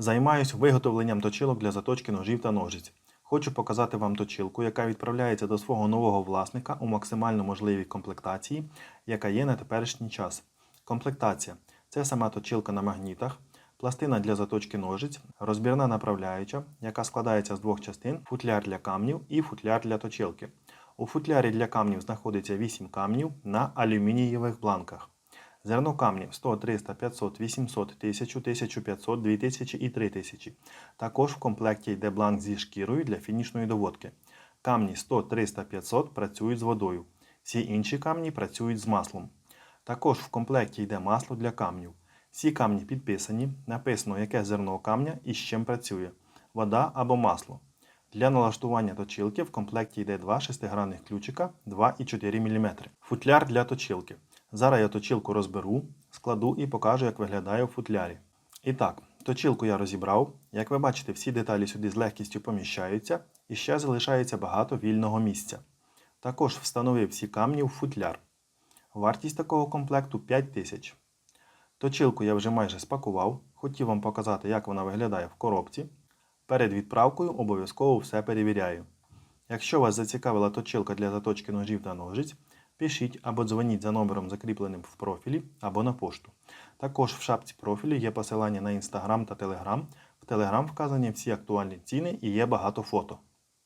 Займаюсь виготовленням точилок для заточки ножів та ножиць. Хочу показати вам точилку, яка відправляється до свого нового власника у максимально можливій комплектації, яка є на теперішній час. Комплектація це сама точилка на магнітах, пластина для заточки ножиць, розбірна направляюча, яка складається з двох частин, футляр для камнів і футляр для точилки. У футлярі для камнів знаходиться 8 камнів на алюмінієвих бланках. Зерно камнів 100, 300, 500, 800, 1000, 1500, 2000 і 3000. Також в комплекті йде бланк зі шкірою для фінішної доводки. Камні 100, 300, 500 працюють з водою. Всі інші камні працюють з маслом. Також в комплекті йде масло для камнів. Всі камні підписані, написано, яке зерно камня і з чим працює вода або масло. Для налаштування точилки в комплекті йде два шестигранних ключика 2,4 мм. Футляр для точилки. Зараз я точилку розберу, складу і покажу, як виглядає у футлярі. І так, точилку я розібрав. Як ви бачите, всі деталі сюди з легкістю поміщаються і ще залишається багато вільного місця. Також встановив всі камні в футляр. Вартість такого комплекту 5000. Точилку я вже майже спакував. Хотів вам показати, як вона виглядає в коробці. Перед відправкою обов'язково все перевіряю. Якщо вас зацікавила точилка для заточки ножів та ножиць, пишіть або дзвоніть за номером, закріпленим в профілі, або на пошту. Також в шапці профілю є посилання на інстаграм та телеграм. В телеграм вказані всі актуальні ціни і є багато фото.